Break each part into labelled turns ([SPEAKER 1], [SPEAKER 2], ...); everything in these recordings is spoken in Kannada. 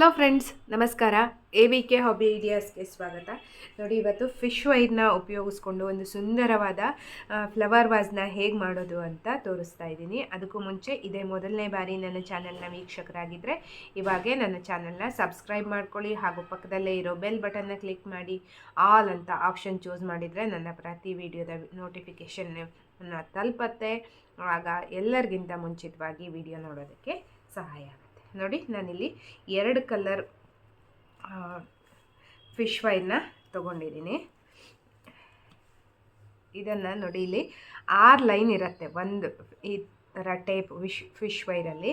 [SPEAKER 1] ಹಲೋ ಫ್ರೆಂಡ್ಸ್ ನಮಸ್ಕಾರ. ಎ ವಿ ಕೆ ಹಾಬಿ ಐಡಿಯಾಸ್ಗೆ ಸ್ವಾಗತ. ನೋಡಿ, ಇವತ್ತು ಫಿಶ್ ವೈರ್ನ ಉಪಯೋಗಿಸ್ಕೊಂಡು ಒಂದು ಸುಂದರವಾದ ಫ್ಲವರ್ ವಾಸ್ನ ಹೇಗೆ ಮಾಡೋದು ಅಂತ ತೋರಿಸ್ತಾ ಇದ್ದೀನಿ. ಅದಕ್ಕೂ ಮುಂಚೆ ಇದೇ ಮೊದಲನೇ ಬಾರಿ ನನ್ನ ಚಾನಲ್ನ ವೀಕ್ಷಕರಾಗಿದ್ದರೆ ಇವಾಗೇ ನನ್ನ ಚಾನಲ್ನ ಸಬ್ಸ್ಕ್ರೈಬ್ ಮಾಡ್ಕೊಳ್ಳಿ. ಹಾಗೂ ಪಕ್ಕದಲ್ಲೇ ಇರೋ ಬೆಲ್ ಬಟನ್ನ ಕ್ಲಿಕ್ ಮಾಡಿ. ಆಲ್ ಅಂತ ಆಪ್ಷನ್ ಚೂಸ್ ಮಾಡಿದರೆ ನನ್ನ ಪ್ರತಿ ವಿಡಿಯೋದ ನೋಟಿಫಿಕೇಷನ್ ತಲುಪತ್ತೆ. ಆಗ ಎಲ್ಲರಿಗಿಂತ ಮುಂಚಿತವಾಗಿ ವಿಡಿಯೋ ನೋಡೋದಕ್ಕೆ ಸಹಾಯ ಆಗುತ್ತೆ. ನೋಡಿ, ನಾನಿಲ್ಲಿ ಎರಡು ಕಲರ್ ಫಿಶ್ ಫ್ರೈನ ತೊಗೊಂಡಿದ್ದೀನಿ. ಇದನ್ನು ನೋಡಿ, ಇಲ್ಲಿ ಆರು ಲೈನ್ ಇರುತ್ತೆ, ಒಂದು ಈ ಥರ ಟೈಪ್ ವಿಶ್, ಫಿಶ್ ವೈರಲ್ಲಿ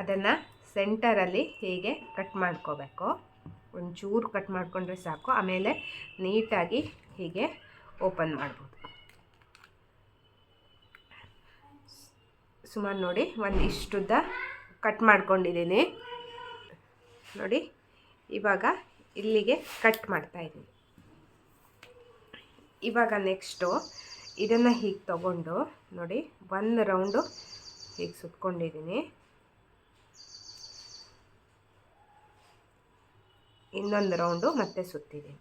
[SPEAKER 1] ಅದನ್ನು ಸೆಂಟರಲ್ಲಿ ಹೀಗೆ ಕಟ್ ಮಾಡ್ಕೋಬೇಕು? ಒಂಚೂರು ಕಟ್ ಮಾಡಿಕೊಂಡ್ರೆ ಸಾಕು, ಆಮೇಲೆ ನೀಟಾಗಿ ಹೀಗೆ ಓಪನ್ ಮಾಡ್ಬೋದು. ಸುಮಾರು ನೋಡಿ ಒಂದು ಇಷ್ಟುದ್ದ ಕಟ್ ಮಾಡ್ಕೊಂಡಿದ್ದೀನಿ. ನೋಡಿ, ಇವಾಗ ಇಲ್ಲಿಗೆ ಕಟ್ ಮಾಡ್ತಾಯಿದ್ದೀನಿ ಇವಾಗ ನೆಕ್ಸ್ಟು ಇದನ್ನು ಹೀಗೆ ತಗೊಂಡು, ನೋಡಿ, ಒಂದು ರೌಂಡು ಹೀಗೆ ಸುತ್ಕೊಂಡಿದ್ದೀನಿ. ಇನ್ನೊಂದು ರೌಂಡು ಮತ್ತೆ ಸುತ್ತಿದ್ದೀನಿ.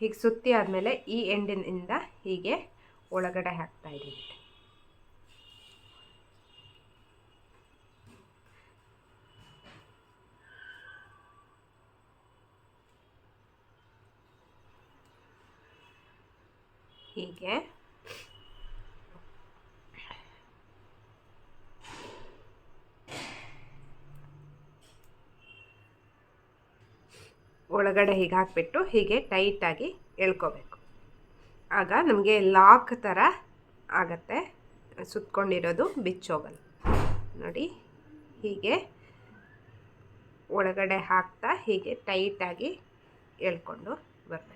[SPEAKER 1] ಹೀಗೆ ಸುತ್ತಿ ಆದಮೇಲೆ ಈ ಎಂಡಿನಿಂದ ಹೀಗೆ ಒಳಗಡೆ ಹಾಕ್ತಾಯಿದ್ದೀನಿ ಹೀಗೆ. ಒಳಗಡೆ ಹೀಗೆ ಹಾಕಿಬಿಟ್ಟು ಹೀಗೆ ಟೈಟಾಗಿ ಎಳ್ಕೋಬೇಕು. ಆಗ ನಮಗೆ ಲಾಕ್ ಥರ ಆಗತ್ತೆ. ಸುತ್ಕೊಂಡಿರೋದು ಬಿಚ್ಚೋಗಲ್ಲ. ನೋಡಿ, ಹೀಗೆ ಒಳಗಡೆ ಹಾಕ್ತಾ ಹೀಗೆ ಟೈಟಾಗಿ ಎಳ್ಕೊಂಡು ಬರಬೇಕು.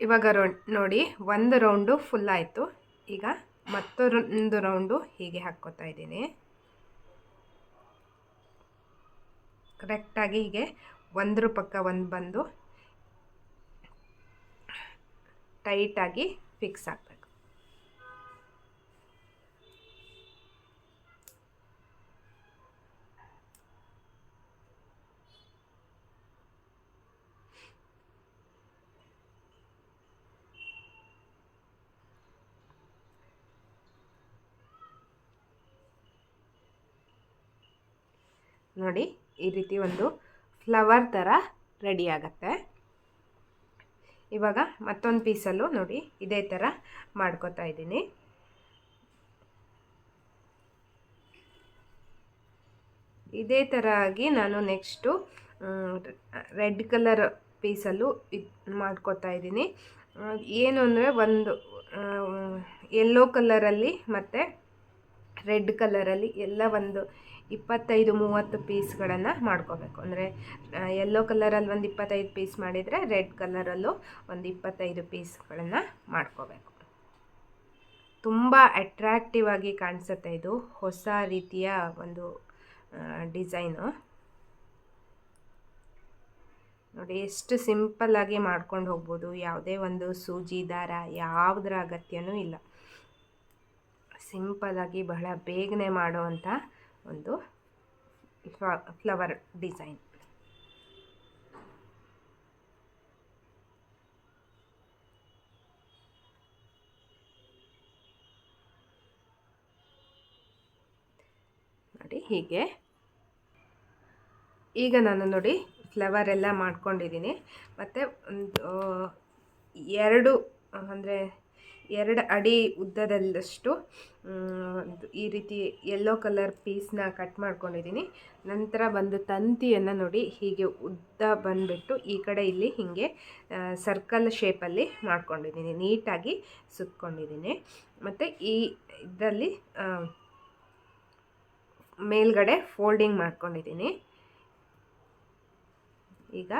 [SPEAKER 1] ಇವಾಗ ರೌಂಡ್ ನೋಡಿ, ಒಂದು ರೌಂಡು ಫುಲ್ ಆಯಿತು. ಈಗ ಮತ್ತೊಂದು ರೌಂಡು ಹೀಗೆ ಹಾಕ್ಕೋತಾ ಇದ್ದೀನಿ. ಕರೆಕ್ಟಾಗಿ ಹೀಗೆ ಒಂದ್ರ ಪಕ್ಕ ಒಂದು ಬಂದು ಟೈಟಾಗಿ ಫಿಕ್ಸ್ ಆಗಬೇಕು ನೋಡಿ, ಈ ರೀತಿ ಒಂದು ಫ್ಲವರ್ ಥರ ರೆಡಿ ಆಗುತ್ತೆ. ಇವಾಗ ಮತ್ತೊಂದು ಪೀಸಲ್ಲೂ ನೋಡಿ, ಇದೇ ಥರ ಮಾಡ್ಕೋತಾ ಇದ್ದೀನಿ. ಇದೇ ಥರ ಆಗಿ ನಾನು ನೆಕ್ಸ್ಟು ರೆಡ್ ಕಲರ್ ಪೀಸಲ್ಲೂ ಇದು ಮಾಡ್ಕೋತಾ ಇದ್ದೀನಿ. ಏನು ಅಂದರೆ ಒಂದು ಯೆಲ್ಲೋ ಕಲರಲ್ಲಿ ಮತ್ತು ರೆಡ್ ಕಲರಲ್ಲಿ ಎಲ್ಲ ಒಂದು ಇಪ್ಪತ್ತೈದು ಮೂವತ್ತು ಪೀಸ್ಗಳನ್ನು ಮಾಡ್ಕೋಬೇಕು. ಅಂದರೆ ಯೆಲ್ಲೋ ಕಲರಲ್ಲಿ ಒಂದು ಇಪ್ಪತ್ತೈದು ಪೀಸ್ ಮಾಡಿದರೆ ರೆಡ್ ಕಲರಲ್ಲೂ ಒಂದು ಇಪ್ಪತ್ತೈದು ಪೀಸ್ಗಳನ್ನು ಮಾಡ್ಕೋಬೇಕು. ತುಂಬ ಅಟ್ರ್ಯಾಕ್ಟಿವ್ ಆಗಿ ಕಾಣಿಸುತ್ತೆ ಇದು. ಹೊಸ ರೀತಿಯ ಒಂದು ಡಿಸೈನು. ನೋಡಿ, ಎಷ್ಟು ಸಿಂಪಲ್ಲಾಗಿ ಮಾಡ್ಕೊಂಡು ಹೋಗ್ಬೋದು. ಯಾವುದೇ ಒಂದು ಸೂಜಿ, ದಾರ ಯಾವುದರ ಅಗತ್ಯನೂ ಇಲ್ಲ. ಸಿಂಪಲ್ಲಾಗಿ ಬಹಳ ಬೇಗನೆ ಮಾಡುವಂಥ ಒಂದು ಫ್ಲವರ್ ಡಿಸೈನ್. ನೋಡಿ ಹೀಗೆ. ಈಗ ನಾನು ನೋಡಿ ಫ್ಲವರ್ ಎಲ್ಲ ಮಾಡ್ಕೊಂಡಿದ್ದೀನಿ. ಮತ್ತು ಒಂದು, ಎರಡು, ಅಂದರೆ ಎರಡು ಅಡಿ ಉದ್ದದಲ್ಲಷ್ಟು ಈ ರೀತಿ ಯೆಲ್ಲೋ ಕಲರ್ ಪೀಸ್ನ ಕಟ್ ಮಾಡ್ಕೊಂಡಿದ್ದೀನಿ. ನಂತರ ಬಂದು ತಂತಿಯನ್ನು ನೋಡಿ, ಹೀಗೆ ಉದ್ದ ಬಂದುಬಿಟ್ಟು ಈ ಕಡೆ ಇಲ್ಲಿ ಹೀಗೆ ಸರ್ಕಲ್ ಶೇಪಲ್ಲಿ ಮಾಡ್ಕೊಂಡಿದ್ದೀನಿ. ನೀಟಾಗಿ ಸುತ್ಕೊಂಡಿದ್ದೀನಿ. ಮತ್ತು ಈ ಇದರಲ್ಲಿ ಮೇಲ್ಗಡೆ ಫೋಲ್ಡಿಂಗ್ ಮಾಡ್ಕೊಂಡಿದ್ದೀನಿ. ಈಗ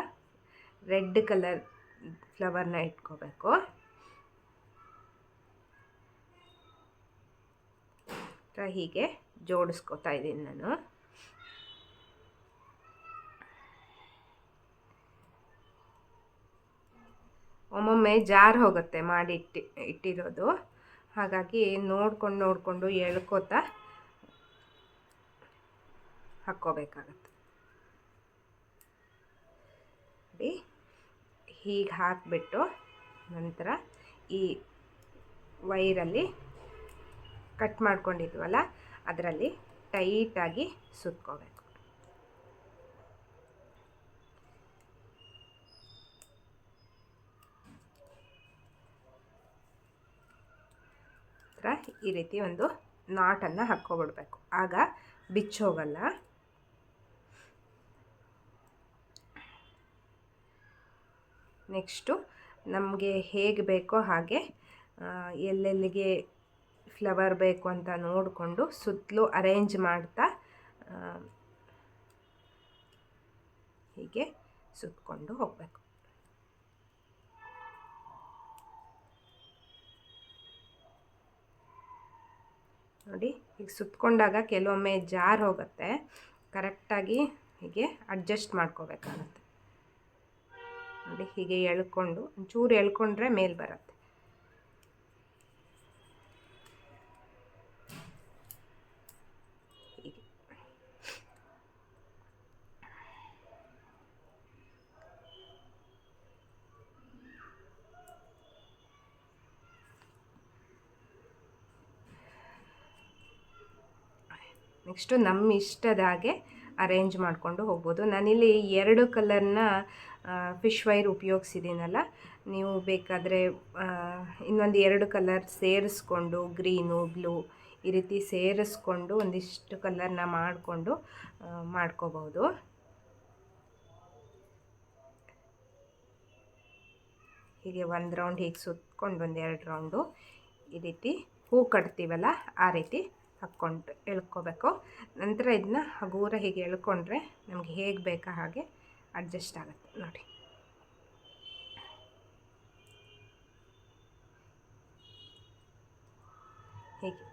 [SPEAKER 1] ರೆಡ್ ಕಲರ್ ಫ್ಲವರ್ನ ಇಟ್ಕೋಬೇಕು. ಹೀಗೆ ಜೋಡಿಸ್ಕೊತಾ ಇದ್ದೀನಿ ನಾನು. ಒಮ್ಮೊಮ್ಮೆ ಜಾರ್ ಹೋಗುತ್ತೆ ಮಾಡಿ ಇಟ್ಟಿ, ಇಟ್ಟಿರೋದು. ಹಾಗಾಗಿ ನೋಡ್ಕೊಂಡು, ನೋಡಿಕೊಂಡು ಎಳ್ಕೋತಾ ಹಾಕ್ಕೋಬೇಕಾಗತ್ತೆ. ಹೀಗೆ ಹಾಕಿಬಿಟ್ಟು ನಂತರ ಈ ವೈರಲ್ಲಿ ಕಟ್ ಮಾಡ್ಕೊಂಡಿದ್ವಲ್ಲ, ಅದರಲ್ಲಿ ಟೈಟಾಗಿ ಸುತ್ಕೋಬೇಕು. ಈ ರೀತಿ ಒಂದು ನಾಟನ್ನು ಹಾಕ್ಕೊಬಿಡ್ಬೇಕು. ಆಗ ಬಿಚ್ಚೋಗಲ್ಲ. ನೆಕ್ಸ್ಟು ನಮಗೆ ಹೇಗೆ ಬೇಕೋ ಹಾಗೆ ಎಲ್ಲೆಲ್ಲಿಗೆ ಫ್ಲವರ್ ಬೇಕು ಅಂತ ನೋಡಿಕೊಂಡು ಸುತ್ತಲೂ ಅರೇಂಜ್ ಮಾಡ್ತಾ ಹೀಗೆ ಸುತ್ತಕೊಂಡು ಹೋಗಬೇಕು. ನೋಡಿ ಈಗ ಸುತ್ತಕೊಂಡಾಗ ಕೆಲವೊಮ್ಮೆ ಜಾರ್ ಹೋಗುತ್ತೆ. ಕರೆಕ್ಟಾಗಿ ಹೀಗೆ ಅಡ್ಜಸ್ಟ್ ಮಾಡ್ಕೋಬೇಕಾಗುತ್ತೆ. ನೋಡಿ, ಹೀಗೆ ಎಳ್ಕೊಂಡು, ಒಂಚೂರು ಎಳ್ಕೊಂಡ್ರೆ ಮೇಲೆ ಬರುತ್ತೆ. ನೆಕ್ಸ್ಟು ನಮ್ಮ ಇಷ್ಟದ ಹಾಗೆ ಅರೇಂಜ್ ಮಾಡಿಕೊಂಡು ಹೋಗ್ಬೋದು. ನಾನಿಲ್ಲಿ ಎರಡು ಕಲರ್ನ ಫಿಶ್ ವೈರ್ ಉಪಯೋಗಿಸಿದ್ದೀನಲ್ಲ, ನೀವು ಬೇಕಾದರೆ ಇನ್ನೊಂದು ಎರಡು ಕಲರ್ ಸೇರಿಸ್ಕೊಂಡು ಗ್ರೀನು ಬ್ಲೂ ಈ ರೀತಿ ಸೇರಿಸ್ಕೊಂಡು ಒಂದಿಷ್ಟು ಕಲರ್ನ ಮಾಡಿಕೊಂಡು ಮಾಡ್ಕೋಬೋದು ಹೀಗೆ ಒಂದು ರೌಂಡ್ ಹೀಗೆ ಸುತ್ಕೊಂಡು ಒಂದು ಎರಡು ರೌಂಡು ಈ ರೀತಿ ಹೂ ಕಟ್ತೀವಲ್ಲ, ಆ ರೀತಿ ಹಾಕ್ಕೊಂಡು ಎಳ್ಕೊಬೇಕು. ನಂತರ ಇದನ್ನ ಹಗೂರ ಹೀಗೆ ಎಳ್ಕೊಂಡ್ರೆ ನಮಗೆ ಹೇಗೆ ಬೇಕಾ ಹಾಗೆ ಅಡ್ಜಸ್ಟ್ ಆಗುತ್ತೆ. ನೋಡಿ. ಹೀಗೆ.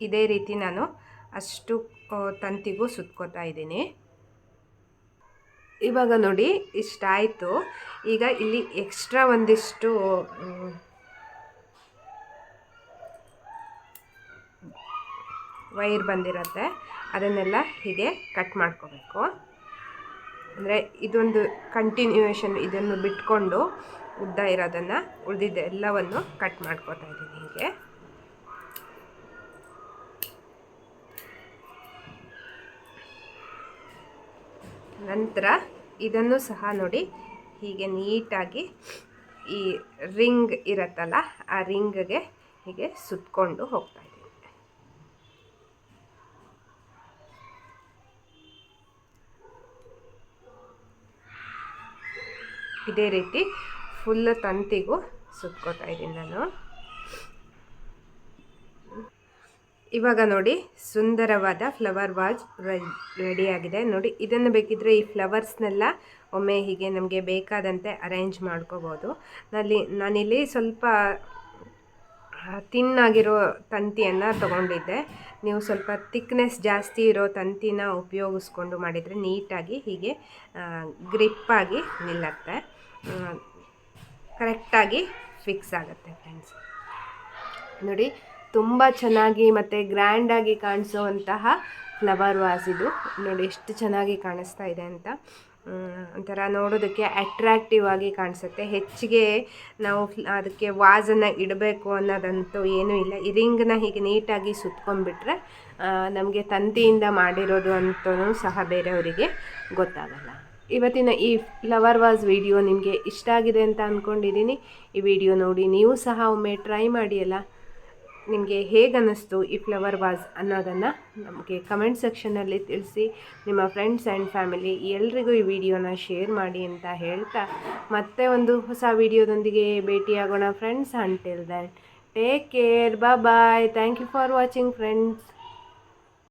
[SPEAKER 1] ಇದೇ ರೀತಿ ನಾನು ಅಷ್ಟು ತಂತಿಗೂ ಸುತ್ಕೋತಾ ಇದ್ದೀನಿ. ಇವಾಗ ನೋಡಿ, ಇಷ್ಟಾಯಿತು. ಈಗ ಇಲ್ಲಿ ಎಕ್ಸ್ಟ್ರಾ ಒಂದಿಷ್ಟು ವೈರ್ ಬಂದಿರುತ್ತೆ, ಅದನ್ನೆಲ್ಲ ಹೀಗೆ ಕಟ್ ಮಾಡ್ಕೋಬೇಕು. ಅಂದರೆ ಇದೊಂದು ಕಂಟಿನ್ಯೂಯೇಷನ್ ಇದನ್ನು ಬಿಟ್ಕೊಂಡು ಉದ್ದ ಇರೋದನ್ನು ಉಳಿದಿದ್ದ ಎಲ್ಲವನ್ನು ಕಟ್ ಮಾಡ್ಕೋತಾ ಇದ್ದೀನಿ ಹೀಗೆ. ನಂತರ ಇದನ್ನು ಸಹ ನೋಡಿ, ಹೀಗೆ ನೀಟಾಗಿ ಈ ರಿಂಗ್ ಇರತ್ತಲ್ಲ, ಆ ರಿಂಗ್ಗೆ ಹೀಗೆ ಸುತ್ತಕೊಂಡು ಹೋಗ್ತಾ ಇದೇ ರೀತಿ ಫುಲ್ ತಂತಿಗೂ ಸುತ್ಕೋತಾ ಇದ್ದೀನಿ ನಾನು. ಇವಾಗ ನೋಡಿ ಸುಂದರವಾದ ಫ್ಲವರ್ ವಾಜ್ ರೆಡಿಯಾಗಿದೆ ನೋಡಿ ಇದನ್ನು ಬೇಕಿದ್ರೆ ಈ ಫ್ಲವರ್ಸ್ನೆಲ್ಲ ಒಮ್ಮೆ ಹೀಗೆ ನಮಗೆ ಬೇಕಾದಂತೆ ಅರೇಂಜ್ ಮಾಡ್ಕೋಬೋದು. ನಲ್ಲಿ ನಾನಿಲ್ಲಿ ಸ್ವಲ್ಪ ತಿನ್ನಾಗಿರೋ ತಂತಿಯನ್ನು ತೊಗೊಂಡಿದ್ದೆ. ನೀವು ಸ್ವಲ್ಪ ತಿಕ್ನೆಸ್ ಜಾಸ್ತಿ ಇರೋ ತಂತಿನ ಉಪಯೋಗಿಸ್ಕೊಂಡು ಮಾಡಿದರೆ ನೀಟಾಗಿ ಹೀಗೆ ಗ್ರಿಪ್ಪಾಗಿ ನಿಲ್ಲತ್ತೆ. ಕರೆಕ್ಟಾಗಿ ಫಿಕ್ಸ್ ಆಗುತ್ತೆ ಫ್ರೆಂಡ್ಸ್ ನೋಡಿ, ತುಂಬ ಚೆನ್ನಾಗಿ ಮತ್ತು ಗ್ರ್ಯಾಂಡಾಗಿ ಕಾಣಿಸುವಂತಹ ಫ್ಲವರ್ ವಾಸ್ ಇದು. ನೋಡಿ, ಎಷ್ಟು ಚೆನ್ನಾಗಿ ಕಾಣಿಸ್ತಾ ಇದೆ ಅಂತ. ಒಂಥರ ನೋಡೋದಕ್ಕೆ ಅಟ್ರ್ಯಾಕ್ಟಿವ್ ಆಗಿ ಕಾಣಿಸುತ್ತೆ. ಹೆಚ್ಚಿಗೆ ನಾವು ಅದಕ್ಕೆ ವಾಸನ್ನು ಇಡಬೇಕು ಅನ್ನೋದಂತೂ ಏನೂ ಇಲ್ಲ. ಈ ಹೀಗೆ ನೀಟಾಗಿ ಸುತ್ಕೊಂಡ್ಬಿಟ್ರೆ ನಮಗೆ ತಂತಿಯಿಂದ ಮಾಡಿರೋದು ಅಂತೂ ಸಹ ಬೇರೆಯವರಿಗೆ ಗೊತ್ತಾಗಲ್ಲ. ಇವತ್ತಿನ ಈ ಫ್ಲವರ್ ವಾಸ್ ವಿಡಿಯೋ ನಿಮಗೆ ಇಷ್ಟ ಆಗಿದೆ ಅಂತ ಅಂದ್ಕೊಂಡಿದ್ದೀನಿ ಈ ವಿಡಿಯೋ ನೋಡಿ ನೀವು ಸಹ ಒಮ್ಮೆ ಟ್ರೈ ಮಾಡಿ ಅಲ್ಲ ನಿಮಗೆ ಹೇಗೆ ಅನ್ನಿಸ್ತು ಈ ಫ್ಲವರ್ ವಾಸ್ ಅನ್ನೋದನ್ನು ನಮಗೆ ಕಮೆಂಟ್ ಸೆಕ್ಷನಲ್ಲಿ ತಿಳಿಸಿ. ನಿಮ್ಮ ಫ್ರೆಂಡ್ಸ್ ಆ್ಯಂಡ್ ಫ್ಯಾಮಿಲಿ ಎಲ್ರಿಗೂ ಈ ವಿಡಿಯೋನ ಶೇರ್ ಮಾಡಿ ಅಂತ ಹೇಳ್ತಾ, ಮತ್ತೆ ಒಂದು ಹೊಸ ವಿಡಿಯೋದೊಂದಿಗೆ ಭೇಟಿಯಾಗೋಣ friends until that take care bye thank you for watching friends